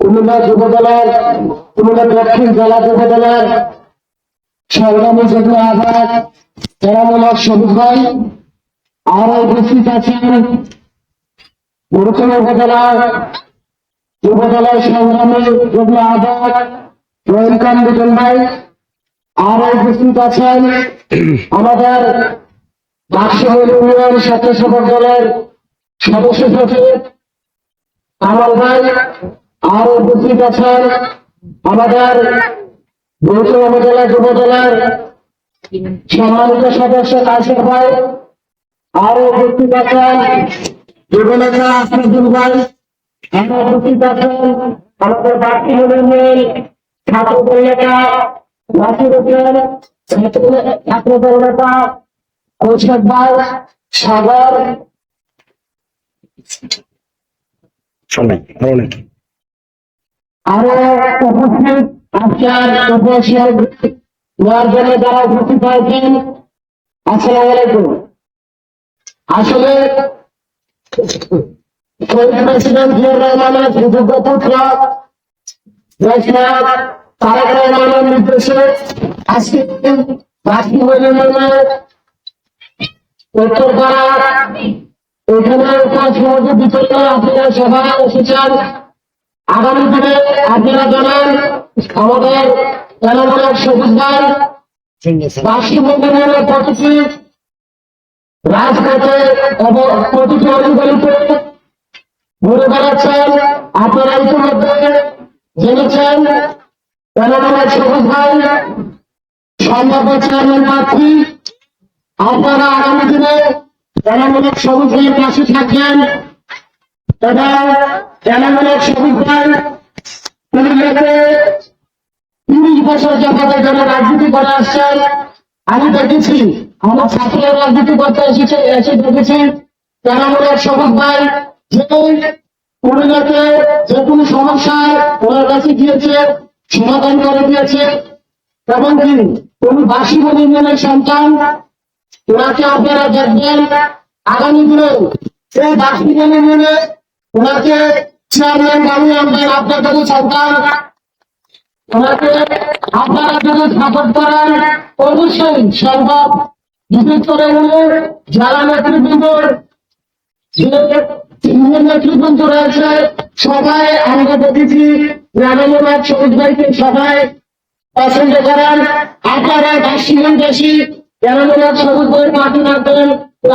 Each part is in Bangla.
কুমিল্লা দলের কুমিল্লা দক্ষিণ জেলা দলের সংগ্রামী যুগ্ম আহ্বায়ক এরামুল্লাহ সবুজ ভাই, আরও উপস্থিত আছেন গুরুকুল উপজেলার দলের সংগ্রামী যুগ্ম আহ্বায়ক রহিম খান আরও উপস্থিত আছেন আমাদের বাক্সহীন ইউনিয়ন স্বেচ্ছাসেবক দলের সদস্য সচিব কামাল ভাই আরও উপস্থিত আছেন আমাদের গুরুকুল উপজেলা দলের সম্মানিত সদস্য কাশের ভাই। আরও উপস্থিত আছেন যুবনেতা আফরিদুল ভাই। আরও উপস্থিত আছেন আমাদের কৌশিক ভাই, সাগর। আরও উপস্থিত আজকের নেওয়ার জন্য যারা উপস্থিত হয়েছেন, আসসালামু আলাইকুম। আসলে শহীদ আপনারা সবাই এসেছেন আগামী দিনে আপনারা জানান, আমাদের এলাকার সবুজ ভাই প্রতিটি রাজপথে প্রতিটি অলিগলিতে ঘুরে বেড়াচ্ছেন। আপনারা ইতিমধ্যে জেনেছেন, এলাকার সবুজ ভাই সম্ভাব্য চেয়ারম্যান প্রার্থী। আপনারা আগামী দিনে এলাকার সবুজ ভাইয়ের পাশে থাকবেন। এবং এলাকার সবুজ ভাই রাজনীতি করে আসছেন আমি আমার ছাত্ররা রাজনীতি করতে এসেছে, এসে দেখেছি তেনামূলক সবুজ যে কোনো সমস্যায় ওনার কাছে গিয়েছে, সমাধান করে দিয়েছে। এবং কি উনি বাসী ইউনিয়নের সন্তান ওনাকে আপনারা দেখবেন? আগামী দিনে এই বাসী ইউনিয়নে ওনাকে ওনাকে আপনারা যদি সাপোর্ট করেন, অবশ্যই সম্ভব বিশেষ করে যারা নেতৃবৃন্দ রয়েছে, সবাই আমরা দেখেছি রামেন্দ্রনাথ সবুজ ভাইকে সবাই পছন্দ করেন। আপনারা বাসীগণ বেশি রামেন্দ্রনাথ সবুজ ভাইয়ের মাটি রাখবেন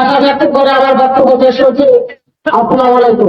আশা ব্যক্ত করে আমার বক্তব্য শেষ করছি। আসসালামু